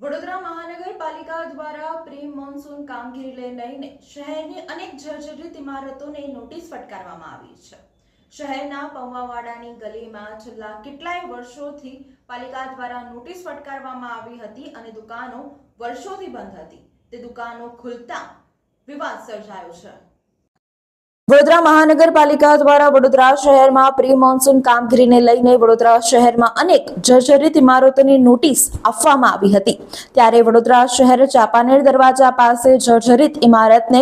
વડોદરા મહાનગરપાલિકા દ્વારા pre monsoon કામગીરીને લઈને શહેરની અનેક જર્જરિત ઇમારતોને નોટિસ ફટકારવામાં આવી છે. શહેરના પૌવાવાડાની ગલીમાં છેલ્લા કેટલાય વર્ષોથી પાલિકા દ્વારા નોટિસ ફટકારવામાં આવી હતી અને દુકાનો વર્ષોથી બંધ હતી. તે દુકાનો ખુલતા વિવાદ સર્જાયો છે. વડોદરા મહાનગરપાલિકા દ્વારા વડોદરા શહેરમાં પ્રી મોન્સૂન કામગીરીને લઈને વડોદરા શહેરમાં અનેક જર્જરિત ઇમારતોની નોટિસ આપવામાં આવી હતી. ત્યારે વડોદરા શહેર ચાપાનેર દરવાજા પાસે જર્જરિત ઇમારતને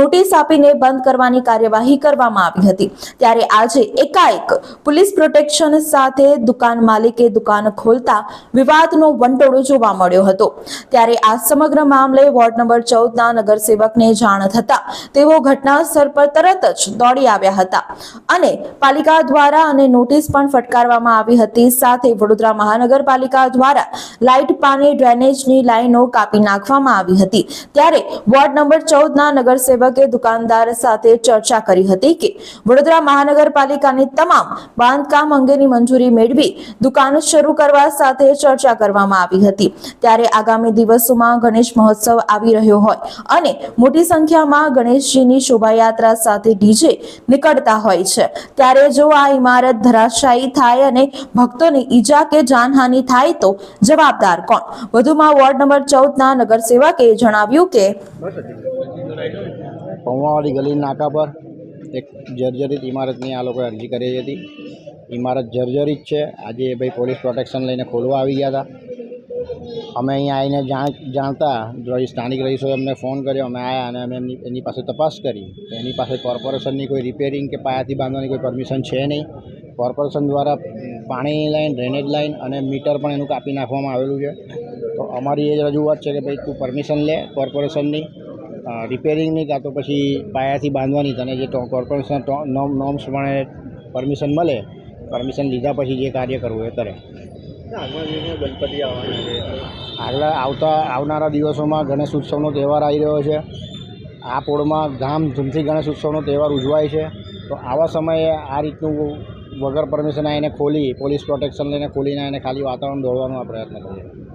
નોટિસ આપીને બંધ કરવાની કાર્યવાહી કરવામાં આવી હતી. ત્યારે આજે એકાએક પોલીસ પ્રોટેક્શન સાથે દુકાન માલિકે દુકાન ખોલતા વિવાદનો વંટોળો જોવા મળ્યો હતો. ત્યારે આ સમગ્ર મામલે વોર્ડ નંબર ચૌદના નગરસેવકને જાણ થતા તેઓ ઘટના સ્થળ પર તરત જ દોડી આવ્યા હતા. અને પાલિકા દ્વારા અને નોટિસ પણ ફટકારવામાં આવી હતી. સાથે વડોદરા મહાનગરપાલિકા દ્વારા લાઇટ પાણી ડ્રેનેજની લાઈનો કાપી નાખવામાં આવી હતી. ત્યારે વોર્ડ નંબર ચૌદના નગરસેવકે દુકાનદાર સાથે ચર્ચા કરી હતી કે વડોદરા મહાનગરપાલિકાની તમામ બાંધકામ અંગેની મંજૂરી મેળવી દુકાન શરૂ કરવા સાથે ચર્ચા કરવામાં આવી હતી. ત્યારે આગામી દિવસોમાં ગણેશ મહોત્સવ આવી રહ્યો હોય અને મોટી સંખ્યામાં ગણેશજીની શોભાયાત્રા સાથે ડીજે નીકળતા હોય છે. ત્યારે જો આ ઇમારત ધરાશાયી થાય અને ભક્તોની ઈજા કે જાનહાનિ થાય તો જવાબદાર કોણ? વધુમાં વોર્ડ નંબર ચૌદના નગરસેવકે જણાવ્યું કે પૌવાવાળી ગલી નાકા પર એક જર્જરિત ઇમારતની આ લોકોએ અરજી કરી હતી. ઇમારત જર્જરિત છે. આજે ભાઈ પોલીસ પ્રોટેક્શન લઈને ખોલવા આવી ગયા હતા. અમે અહીંયા આવીને જાણ, જાણતા સ્થાનિક રહીશોએ અમને ફોન કર્યો, અમે આવ્યા અને અમે એમની એની પાસે તપાસ કરી. એની પાસે કોર્પોરેશનની કોઈ રિપેરિંગ કે પાયાથી બાંધવાની કોઈ પરમિશન છે નહીં. કોર્પોરેશન દ્વારા પાણીની લાઈન, ડ્રેનેજ લાઈન અને મીટર પણ એનું કાપી નાખવામાં આવેલું છે. તો અમારી એ જ રજૂઆત છે કે ભાઈ તું પરમિશન લે કોર્પોરેશનની રિપેરિંગની કાં તો પછી પાયાથી બાંધવાની, તને જે કોર્પોરેશન નોમ, નોમ્સ પ્રમાણે પરમિશન મળે, પરમિશન લીધા પછી જે કાર્ય કરવું એ કરે. ગણપતિ આગલા આવતા આવનારા દિવસોમાં ગણેશ ઉત્સવનો તહેવાર આવી રહ્યો છે. આ પોળમાં ધામધૂમથી ગણેશ ઉત્સવનો તહેવાર ઉજવાય છે. તો આવા સમયે આ રીતનું વગર પરમિશન આ એને ખોલી, પોલીસ પ્રોટેક્શન લઈને ખોલીને એને ખાલી વાતાવરણ દોડવાનો પ્રયત્ન કરીએ.